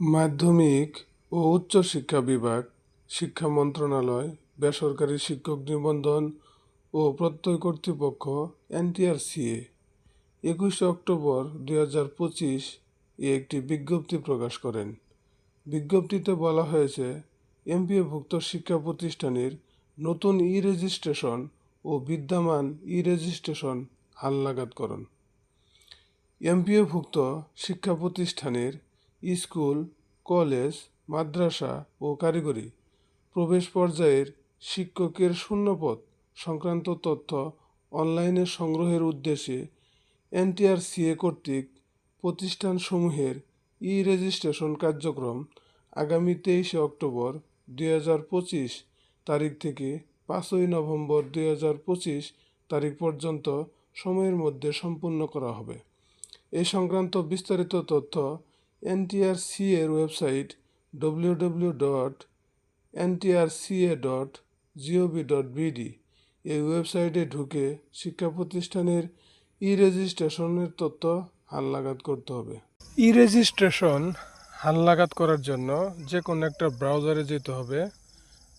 মাধ্যমিক ও উচ্চ শিক্ষা বিভাগ, শিক্ষা মন্ত্রণালয়, বেসরকারি শিক্ষক নিবন্ধন ও প্রত্যয় কর্তৃপক্ষ, এনটিআরসিএ। একুশে অক্টোবর দুই হাজার পঁচিশ এ একটি বিজ্ঞপ্তি প্রকাশ করেন। বিজ্ঞপ্তিতে বলা হয়েছে, এমপিএভুক্ত শিক্ষা প্রতিষ্ঠানের নতুন ই রেজিস্ট্রেশন ও বিদ্যমান ই রেজিস্ট্রেশন হালনাগাদকরণ এমপিএভুক্ত শিক্ষা প্রতিষ্ঠানের স্কুল, কলেজ, মাদ্রাসা ও কারিগরি। প্রবেশ পর্যায়ের শিক্ষকের শূন্যপদ সংক্রান্ত তথ্য অনলাইনে সংগ্রহের উদ্দেশ্যে এনটিআরসিএ কর্তৃক প্রতিষ্ঠানসমূহের ই রেজিস্ট্রেশন কার্যক্রম আগামী তেইশে অক্টোবর দুই হাজার পঁচিশ তারিখ থেকে পাঁচই নভেম্বর দুই হাজার পঁচিশ তারিখ পর্যন্ত সময়ের মধ্যে সম্পূর্ণ করা হবে। এই সংক্রান্ত বিস্তারিত তথ্য এনটিআরসি এর website W W dot NTRCA dot G O V dot BD এই ওয়েবসাইটে ঢুকে শিক্ষা প্রতিষ্ঠানের ই রেজিস্ট্রেশনের তথ্য হালনাগাদ করতে হবে। ই রেজিস্ট্রেশন হালনাগাদ করার জন্য যে কোনো একটা ব্রাউজারে যেতে হবে।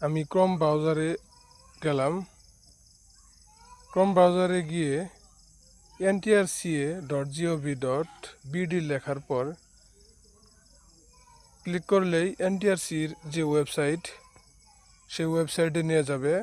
আমি ক্রম ব্রাউজারে গেলাম। ক্রম ব্রাউজারে গিয়ে NTRCA dot G O V dot BD লেখার পর ক্লিক করলেই এনটিআরসির যে ওয়েবসাইট, সেই ওয়েবসাইটে নিয়ে যাবে।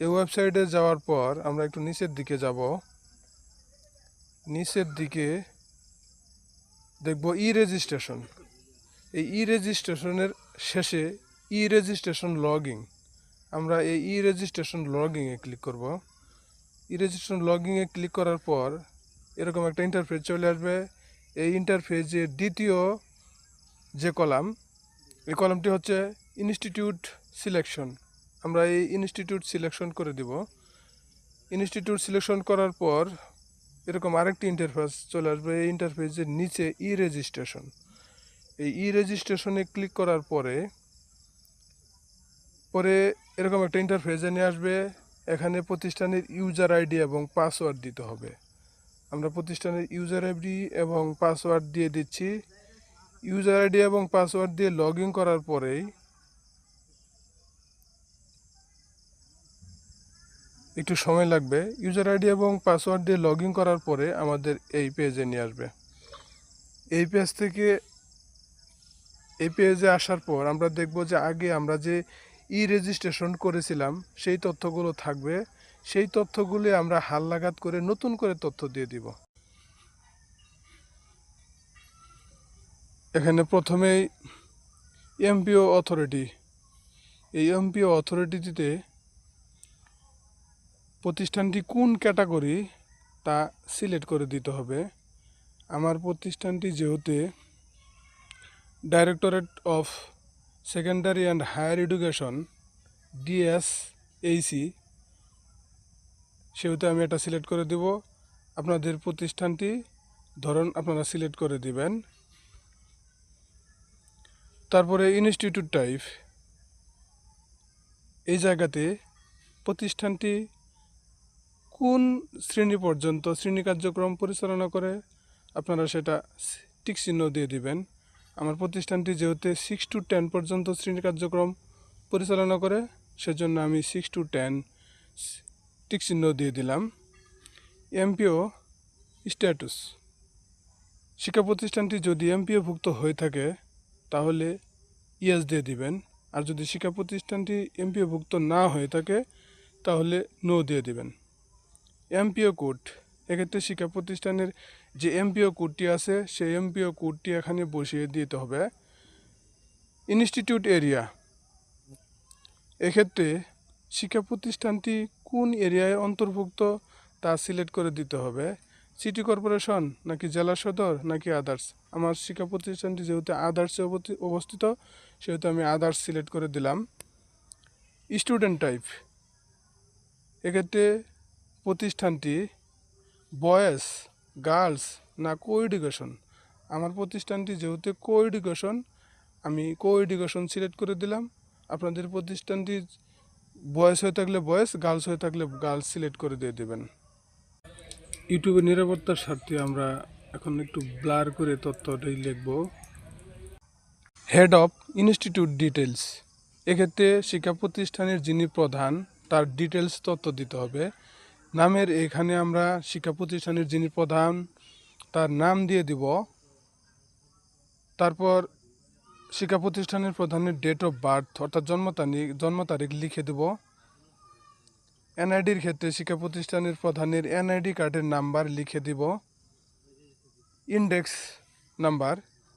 এই ওয়েবসাইটে যাওয়ার পর আমরা একটু নিচের দিকে যাব। নিচের দিকে দেখব ই রেজিস্ট্রেশন এই ই রেজিস্ট্রেশনের শেষে ই রেজিস্ট্রেশন লগিং আমরা এই ই রেজিস্ট্রেশন লগিংয়ে ক্লিক করব। ই রেজিস্ট্রেশন লগিংয়ে ক্লিক করার পর এরকম একটা ইন্টারফেস চলে আসবে। এই ইন্টারফেসের দ্বিতীয় যে কলাম, এই কলামটি হচ্ছে ইনস্টিটিউট সিলেকশন আমরা এই ইনস্টিটিউট সিলেকশন করে দিব। ইনস্টিটিউট সিলেকশন করার পর এরকম আরেকটি ইন্টারফেস চলে আসবে, এই ইন্টারফেসের নিচে ই রেজিস্ট্রেশন এই ই রেজিস্ট্রেশনে ক্লিক করার পরে পরে এরকম একটা ইন্টারফেসে নিয়ে আসবে। এখানে প্রতিষ্ঠানের ইউজার আইডি এবং পাসওয়ার্ড দিতে হবে। আমরা প্রতিষ্ঠানের ইউজার আইডি এবং পাসওয়ার্ড দিয়ে দিচ্ছি। ইউজার আইডি এবং পাসওয়ার্ড দিয়ে লগ করার পরেই একটু সময় লাগবে। ইউজার আইডি এবং পাসওয়ার্ড দিয়ে লগ করার পরে আমাদের এই পেজে নিয়ে আসবে। এই পেজ থেকে এই পেজে আসার পর আমরা দেখব যে আগে আমরা যে ই রেজিস্ট্রেশন করেছিলাম, সেই তথ্যগুলো থাকবে। সেই তথ্যগুলি আমরা হালনাগাদ করে নতুন করে তথ্য দিয়ে দিব। এখানে প্রথমেই এমপিও অথরিটি। এই এমপিও অথরিটিতে প্রতিষ্ঠানটি কোন ক্যাটাগরি তা সিলেক্ট করে দিতে হবে। আমার প্রতিষ্ঠানটি যেহেতু directorate of secondary and higher education DSHE সেহেতু আমি এটা সিলেক্ট করে দেব। আপনাদের প্রতিষ্ঠানটি ধরুন আপনারা সিলেক্ট করে দিবেন। তারপরে ইনস্টিটিউট টাইপ। এই জায়গাতে প্রতিষ্ঠানটি কোন শ্রেণি পর্যন্ত শ্রেণি কার্যক্রম পরিচালনা করে, আপনারা সেটা টিক চিহ্ন দিয়ে দিবেন। আমার প্রতিষ্ঠানটি যেহেতু সিক্স টু টেন পর্যন্ত শ্রেণি কার্যক্রম পরিচালনা করে, সেজন্য আমি সিক্স টু টেন টিক চিহ্ন দিয়ে দিলাম। MPO status. শিক্ষা প্রতিষ্ঠানটি যদি এমপিও ভুক্ত হয়ে থাকে, তাহলে ইয়েস দিয়ে দিবেন। আর যদি শিক্ষা প্রতিষ্ঠানটি এমপিও ভুক্ত না হয়ে থাকে, তাহলে নো দিয়ে দিবেন। MPO code. এক্ষেত্রে শিক্ষা প্রতিষ্ঠানের যে এমপিও কোডটি আছে, সেই এমপিও কোডটি এখানে বসিয়ে দিতে হবে। Institute area. এক্ষেত্রে শিক্ষা প্রতিষ্ঠানটি কোন এরিয়ায় অন্তর্ভুক্ত তা সিলেক্ট করে দিতে হবে? সিটি কর্পোরেশন নাকি জেলা সদর নাকি আদার্স? আমার শিক্ষা প্রতিষ্ঠানটি যেহেতু আদার্সে অবস্থিত, সেহেতু আমি আদার্স সিলেক্ট করে দিলাম। Student type. এক্ষেত্রে প্রতিষ্ঠানটি বয়েজ, গার্লস না কো এডুকেশন আমার প্রতিষ্ঠানটি যেহেতু কো এডুকেশন আমি কো এডুকেশন সিলেক্ট করে দিলাম। আপনাদের প্রতিষ্ঠানটি বয়েস হয়ে থাকলে বয়েস গার্লস হয়ে থাকলে গার্লস সিলেক্ট করে দিয়ে দেবেন। ইউটিউবের নিরাপত্তার স্বার্থে আমরা এখন একটু ব্লার করে তথ্যটাই লিখব। হেড অফ ইনস্টিটিউট ডিটেলস এক্ষেত্রে শিক্ষা প্রতিষ্ঠানের যিনি প্রধান, তার ডিটেলস তথ্য দিতে হবে। নামের এখানে আমরা শিক্ষা প্রতিষ্ঠানের যিনি প্রধান, তার নাম দিয়ে দিব। তারপর শিক্ষা প্রতিষ্ঠানের প্রধানের ডেট অফ বার্থ অর্থাৎ জন্ম তারিখ জন্ম তারিখ লিখে দেব। এনআইডির ক্ষেত্রে শিক্ষা প্রতিষ্ঠানের প্রধানের এনআইডি কার্ডের নাম্বার লিখে দিব। ইন্ডেক্স নাম্বার,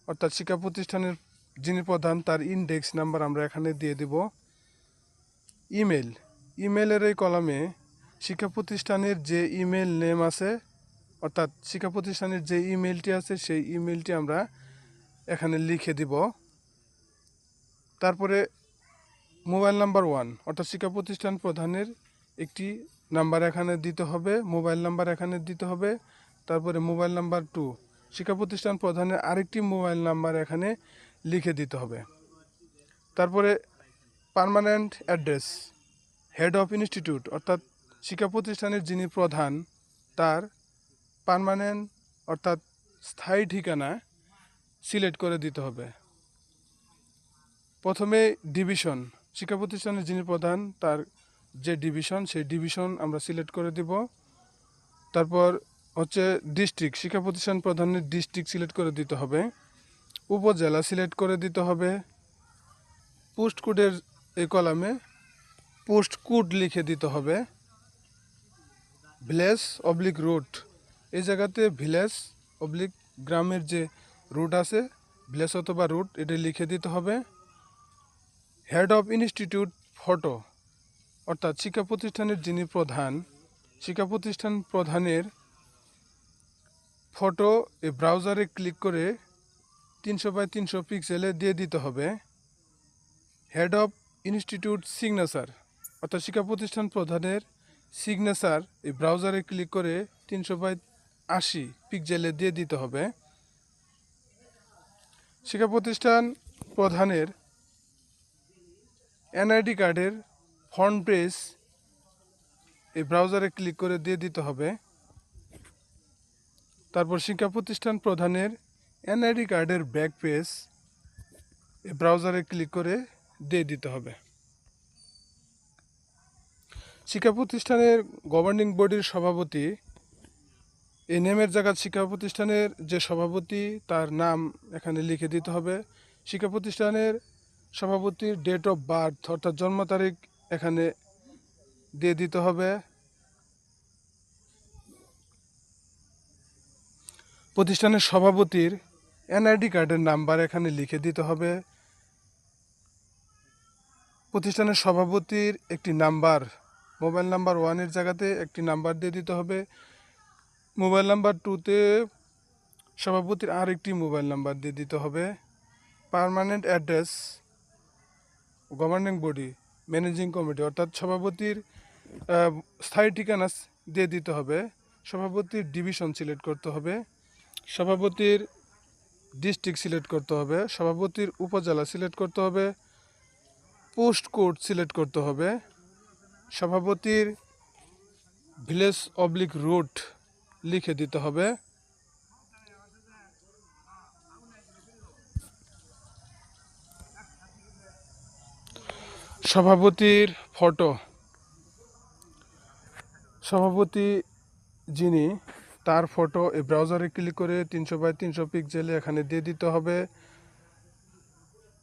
অর্থাৎ শিক্ষা প্রতিষ্ঠানের যিনি প্রধান, তার ইন্ডেক্স নাম্বার আমরা এখানে দিয়ে দিব। ইমেল ইমেলের এই কলামে শিক্ষা প্রতিষ্ঠানের যে ইমেল নেম আছে, অর্থাৎ শিক্ষা প্রতিষ্ঠানের যে ইমেলটি আছে, সেই ইমেলটি আমরা এখানে লিখে দিব। তারপরে মোবাইল নাম্বার ওয়ান, অর্থাৎ শিক্ষা প্রতিষ্ঠান প্রধানের একটি নাম্বার এখানে দিতে হবে, মোবাইল নাম্বার এখানে দিতে হবে, তারপরে মোবাইল নাম্বার টু, শিক্ষা প্রতিষ্ঠান প্রধানের আরেকটি মোবাইল নাম্বার এখানে লিখে দিতে হবে। তারপরে permanent address, head of institute, অর্থাৎ শিক্ষা প্রতিষ্ঠানের যিনি প্রধান, তার পারমানেন্ট, অর্থাৎ স্থায়ী ঠিকানা সিলেক্ট করে দিতে হবে। প্রথমে ডিভিশন, শিক্ষা প্রতিষ্ঠানের যিনি প্রধান, তার যে ডিভিশন, সেই ডিভিশন আমরা সিলেক্ট করে দিব। তারপর হচ্ছে ডিস্ট্রিক্ট, শিক্ষা প্রতিষ্ঠান প্রধানের ডিস্ট্রিক্ট সিলেক্ট করে দিতে হবে। উপজেলা সিলেক্ট করে দিতে হবে। পোস্ট কোডের এই কলামে পোস্ট কোড লিখে দিতে হবে। ভিলেজ অবলিক রুট এই জায়গাতে ভিলেজ অবলিক গ্রামের যে রুট আছে, ভিলেজ অথবা রুট এটা লিখে দিতে হবে। হেড অফ ইনস্টিটিউট ফটো অর্থাৎ শিক্ষা প্রতিষ্ঠানের যিনি প্রধান, শিক্ষা প্রতিষ্ঠান প্রধানের ফটো এই ব্রাউজারে ক্লিক করে তিনশো বাই তিনশো পিক্সেলে দিয়ে দিতে হবে। হেড অফ ইনস্টিটিউট সিগনেচার অর্থাৎ শিক্ষা প্রতিষ্ঠান প্রধানের সিগনেচার এই ব্রাউজারে ক্লিক করে তিনশো বাই আশি পিক্সেলে দিয়ে দিতে হবে। শিক্ষা প্রতিষ্ঠান প্রধানের এনআইডি কার্ডের ফ্রন্ট পেজ এই ব্রাউজারে ক্লিক করে দিয়ে দিতে হবে। তারপর শিক্ষা প্রতিষ্ঠান প্রধানের এনআইডি কার্ডের ব্যাক পেজ এই ব্রাউজারে ক্লিক করে দিয়ে দিতে হবে। শিক্ষা প্রতিষ্ঠানের গভর্নিং বডির সভাপতি এই নেমের জায়গা শিক্ষা প্রতিষ্ঠানের যে সভাপতি, তার নাম এখানে লিখে দিতে হবে। শিক্ষা প্রতিষ্ঠানের সভাপতির ডেট অফ বার্থ অর্থাৎ জন্ম তারিখ এখানে দিয়ে দিতে হবে। প্রতিষ্ঠানের সভাপতির এনআইডি কার্ডের নাম্বার এখানে লিখে দিতে হবে। প্রতিষ্ঠানের সভাপতির একটি নাম্বার মোবাইল নাম্বার ওয়ানের জায়গাতে একটি নাম্বার দিয়ে দিতে হবে। মোবাইল নাম্বার টুতে সভাপতির আর একটি মোবাইল নাম্বার দিয়ে দিতে হবে। Permanent address governing body managing committee অর্থাৎ সভাপতির স্থায়ী ঠিকানা দিয়ে দিতে হবে। সভাপতির ডিভিশন সিলেক্ট করতে হবে। সভাপতির ডিস্ট্রিক্ট সিলেক্ট করতে হবে। সভাপতির উপজেলা সিলেক্ট করতে হবে। পোস্ট কোড সিলেক্ট করতে হবে। সভাপতির ভিলেজ অবলিক রুট লিখে দিতে হবে। সভাপতির ফটো। সভাপতি যিনি, তার ফটো এই ব্রাউজারে ক্লিক করে তিনশো বাই তিনশো পিক্সেলে এখানে দিয়ে দিতে হবে।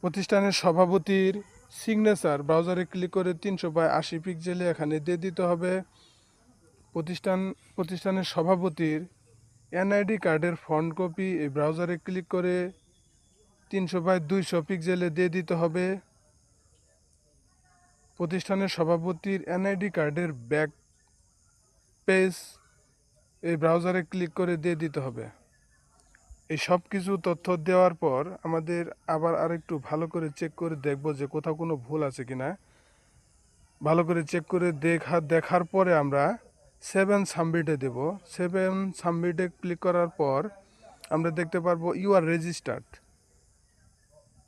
প্রতিষ্ঠানের সভাপতির সিগনেচার ব্রাউজারে ক্লিক করে তিনশো বাই আশি পিক্সেলে এখানে দিয়ে দিতে হবে। প্রতিষ্ঠান, প্রতিষ্ঠানের সভাপতির এনআইডি কার্ডের ফ্রন্ট কপি এই ব্রাউজারে ক্লিক করে তিনশো বাই দুইশো পিক্সেলে দিয়ে দিতে হবে। প্রতিষ্ঠানের সভাপতির এনআইডি কার্ডের ব্যাক পেজ এই ব্রাউজারে ক্লিক করে দিয়ে দিতে হবে। এই সব কিছু তথ্য দেওয়ার পর আমাদের আবার আরেকটু ভালো করে চেক করে দেখব যে কোথাও কোনো ভুল আছে কি না ভালো করে চেক করে দেখা, দেখার পরে আমরা সেভেন সাবমিটে দেব। সেভেন সাবমিটে ক্লিক করার পর আমরা দেখতে পারব you are registered.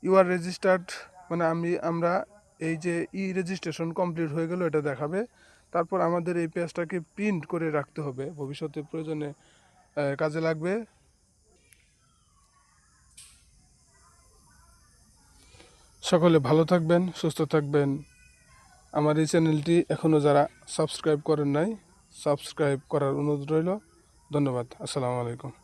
You are registered মানে আমি, আমরা এই যে ই রেজিস্ট্রেশন কমপ্লিট হয়ে গেল, এটা দেখাবে। তারপর আমাদের এই পেজটাকে প্রিন্ট করে রাখতে হবে। ভবিষ্যতে প্রয়োজনে কাজে লাগবে। সকলে ভালো থাকবেন, সুস্থ থাকবেন। আমার এই চ্যানেলটি এখনও যারা সাবস্ক্রাইব করেন নাই, সাবস্ক্রাইব করার অনুরোধ রইল। ধন্যবাদ। আসসালামু আলাইকুম।